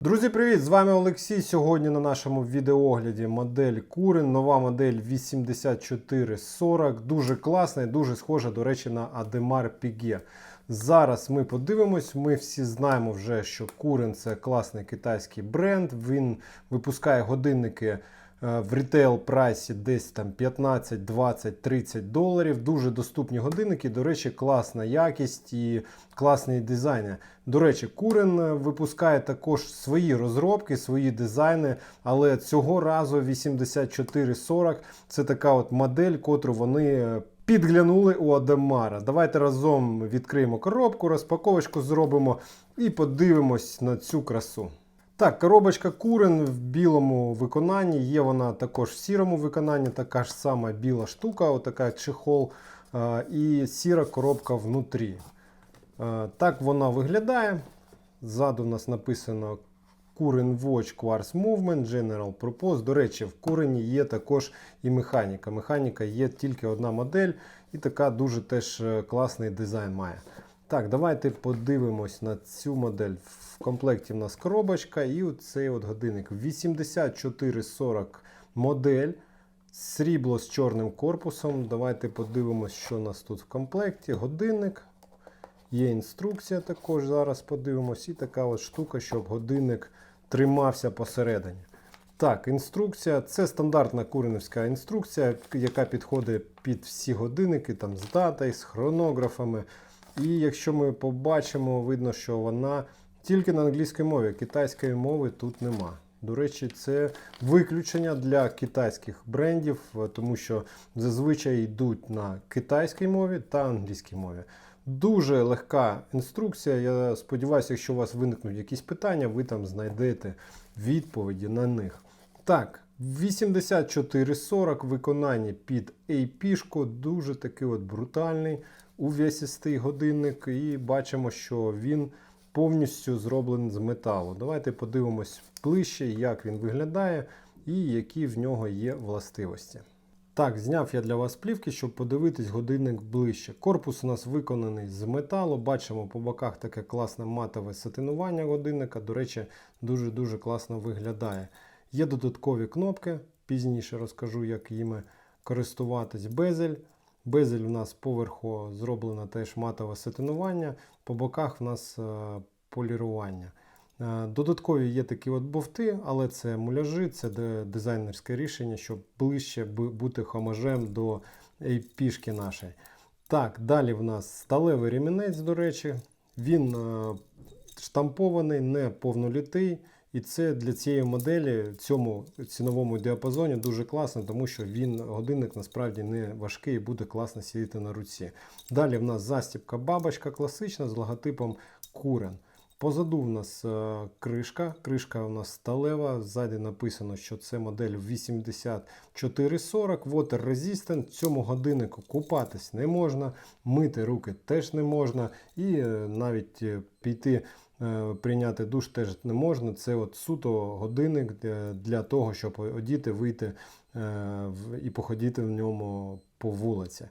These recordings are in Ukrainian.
Друзі, привіт! З вами Олексій. Сьогодні на нашому відеоогляді модель Курин, нова модель 8440. Дуже класна і дуже схожа, до речі, на Ademar Piguet. Зараз ми подивимось. Ми всі знаємо вже, що Курин це класний китайський бренд. Він випускає годинники в рітейл прайсі десь там 15, 20, 30 доларів. Дуже доступні годинники. До речі, класна якість і класний дизайн. До речі, Курен е, випускає також свої розробки, свої дизайни, але цього разу 8440 це така от модель, котру вони е, підглянули у Адемара. Давайте разом відкриємо коробку, розпаковочку зробимо і подивимось на цю красу. Так, коробочка Курен в білому виконанні. Є вона також в сірому виконанні, така ж сама біла штука, отака чехол, і сіра коробка внутрі. Так вона виглядає. Ззаду у нас написано Kurin Watch Quartz Movement General Purpose. До речі, в Курені є також і механіка. Механіка є тільки одна модель, і така дуже теж е, класний дизайн має. Так, давайте подивимось на цю модель. В комплекті в нас коробочка і оцей от годинник 8440 модель. Срібло з чорним корпусом. Давайте подивимось, що у нас тут в комплекті. Годинник. Є інструкція також, зараз подивимось. І така от штука, щоб годинник тримався посередині. Так, інструкція це стандартна куренівська інструкція, яка підходить під всі годинники, там з датою, з хронографами. І якщо ми побачимо, видно, що вона тільки на англійській мові, китайської мови тут нема. До речі, це виключення для китайських брендів, е, тому що зазвичай йдуть на китайській мові та англійській мові. Дуже легка інструкція. Я сподіваюся, якщо у вас виникнуть якісь питання, ви там знайдете відповіді на них. Так, 8440 виконання під AP-шку, дуже такий от брутальний увесистий годинник. І бачимо, що він повністю зроблений з металу. Давайте подивимось ближче, як він виглядає і які в нього є властивості. Так, зняв я для вас плівки, щоб подивитись годинник ближче. Корпус у нас виконаний з металу. Бачимо по боках таке класне матове сатинування годинника. До речі, дуже-дуже класно виглядає. Є додаткові кнопки, пізніше розкажу, як їми користуватись. Безель. Безель у нас поверху зроблено теж матове сатинування, по боках в нас е, полірування. Е, Додаткові є такі от бовти, але це муляжі, це дизайнерське рішення, щоб ближче бути хомажем до пішки нашої. Так, далі в нас сталевий ремінець, до речі. Він е, штампований, не повнолітий. І це для цієї моделі в цьому ціновому діапазоні дуже класно, тому що він годинник насправді не важкий і буде класно сидіти на руці. Далі в нас застібка бабочка класична з логотипом Курен. Позаду в нас е, кришка. Кришка у нас сталева. Ззаді написано, що це модель 8440 Water Resistant. Цьому годиннику купатись не можна, мити руки теж не можна, і е, навіть е, піти. Е, Прийняти душ теж не можна. Це от суто годинник для- для того, щоб одіти, вийти е, і походити в ньому по вулиці.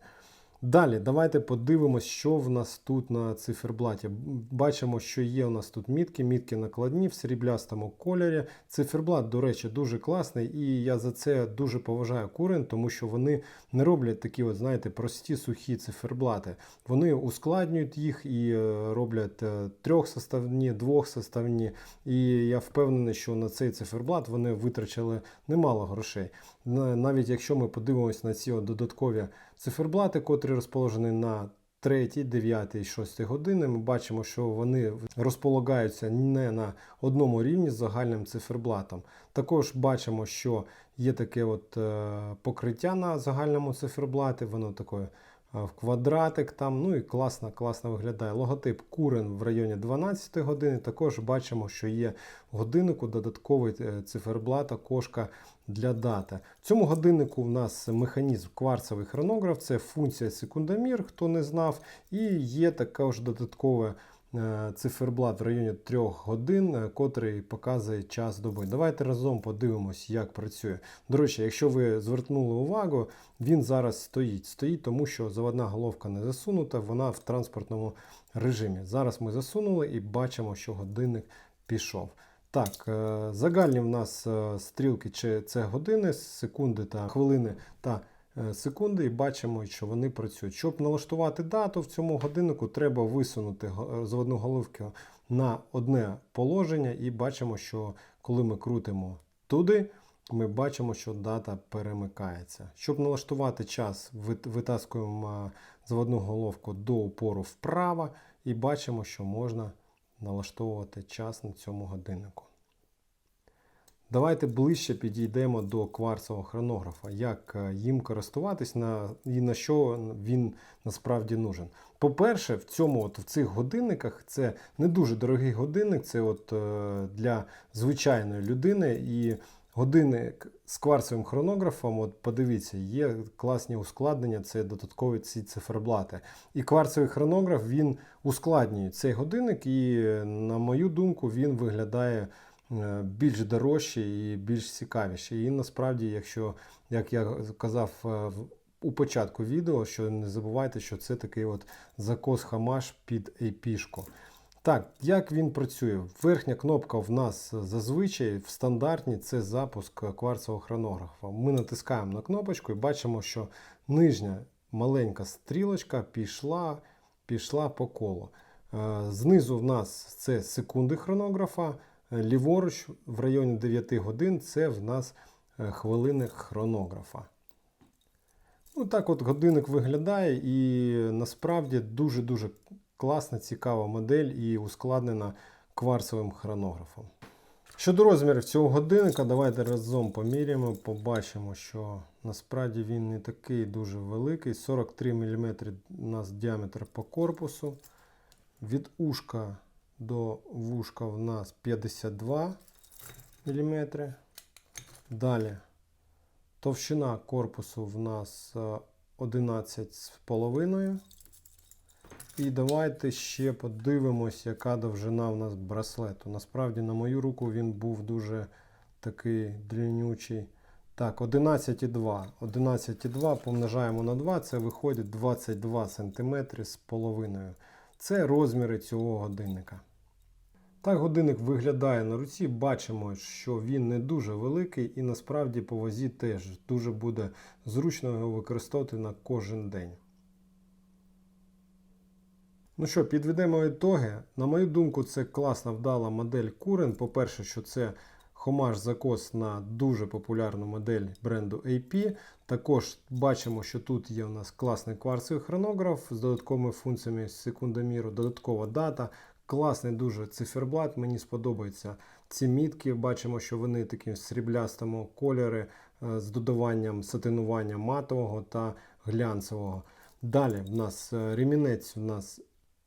Далі, давайте подивимось, що в нас тут на циферблаті. Бачимо, що є у нас тут мітки, мітки накладні в сріблястому кольорі. Циферблат, до речі, дуже класний, і я за це дуже поважаю курен, тому що вони не роблять такі, от, знаєте, прості сухі циферблати. Вони ускладнюють їх і е, роблять е, трьохсоставні, двохсоставні. І я впевнений, що на цей циферблат вони витрачали немало грошей. Навіть якщо ми подивимось на ці от додаткові циферблати, котрі розположені на 3, 9 і 6 години, ми бачимо, що вони розполагаються не на одному рівні з загальним циферблатом. Також бачимо, що є таке от е, покриття на загальному циферблаті, воно таке в квадратик там, ну і класно, класно виглядає. Логотип Курен в районі 12 години. Також бачимо, що є в годиннику додатковий циферблата циферблат, окошка для дати. В цьому годиннику в нас механізм кварцевий хронограф, це функція секундомір, хто не знав, і є також додаткове е, циферблат в районі 3 годин, е, котрий показує час доби. Давайте разом подивимось, як працює. До речі, якщо ви звернули увагу, він зараз стоїть. Стоїть, тому що заводна головка не засунута, вона в транспортному режимі. Зараз ми засунули і бачимо, що годинник пішов. Так, е, загальні в нас е, стрілки чи це години, секунди та хвилини та е, секунди, і бачимо, що вони працюють. Щоб налаштувати дату в цьому годиннику, треба висунути е, заводну головку на одне положення, і бачимо, що коли ми крутимо туди, ми бачимо, що дата перемикається. Щоб налаштувати час, витаскуємо е, заводну головку до упору вправо, і бачимо, що можна налаштовувати час на цьому годиннику. Давайте ближче підійдемо до кварцевого хронографа, як е, їм користуватись на, і на що він насправді нужен. По-перше, в цьому от, в цих годинниках це не дуже дорогий годинник, це от, е, для звичайної людини. І годинник з кварцевим хронографом, от подивіться, є класні ускладнення, це додаткові ці циферблати. І кварцевий хронограф він ускладнює цей годинник, і, е, на мою думку, він виглядає більш дорожче і більш цікавіше. І насправді, якщо, як я казав е, у початку відео, що не забувайте, що це такий от закос хамаш під епішку. Так, як він працює? Верхня кнопка в нас зазвичай в стандартній це запуск кварцевого хронографа. Ми натискаємо на кнопочку і бачимо, що нижня маленька стрілочка пішла, пішла по колу. Е, Знизу в нас це секунди хронографа, е, ліворуч в районі 9 годин це в нас е, хвилини хронографа. Ну, так от годинник виглядає і насправді дуже-дуже класна, цікава модель і ускладнена кварцевим хронографом. Щодо розмірів цього годинника, давайте разом поміряємо, побачимо, що насправді він не такий дуже великий. 43 мм у нас діаметр по корпусу. Від ушка до вушка в нас 52 мм. Далі товщина корпусу в нас е, 11,5. І давайте ще подивимось, яка довжина в нас браслету. Насправді, на мою руку він був дуже такий длиннючий. Так, 11,2. 11,2 помножаємо на 2, це виходить 22 см з половиною. Це розміри цього годинника. Так годинник виглядає на руці. Бачимо, що він не дуже великий і насправді по вазі теж дуже буде зручно його використовувати на кожен день. Ну що, підведемо ітоги. На мою думку, це класна вдала модель Kuren. По-перше, що це хомаж закос на дуже популярну модель бренду AP. Також бачимо, що тут є у нас класний кварцевий хронограф з додатковими функціями секундоміру, додаткова дата. Класний дуже циферблат. Мені сподобаються ці мітки. Бачимо, що вони такі в сріблястому кольорі е, з додаванням сатинування матового та глянцевого. Далі в нас е, ремінець у нас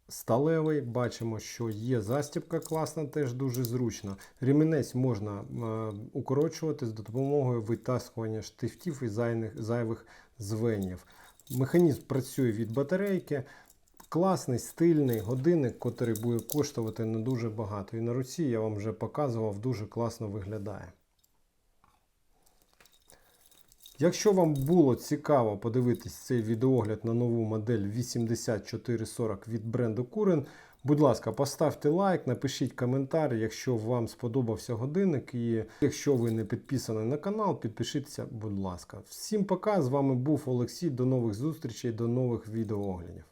сталевий. Бачимо, що є застібка класна, теж дуже зручно. Ремінець можна е, укорочувати з допомогою витаскування штифтів і зайних, зайвих звенів. Механізм працює від батарейки. Класний стильний годинник, котрий буде коштувати не дуже багато. І на руці я вам вже показував, дуже класно виглядає. Якщо вам було цікаво подивитись цей відеогляд на нову модель 8440 від бренду Kuren, будь ласка, поставте лайк, напишіть коментар, якщо вам сподобався годинник. І якщо ви не підписані на канал, підпишіться, будь ласка. Всім пока! З вами був Олексій. До нових зустрічей, до нових відеооглядів.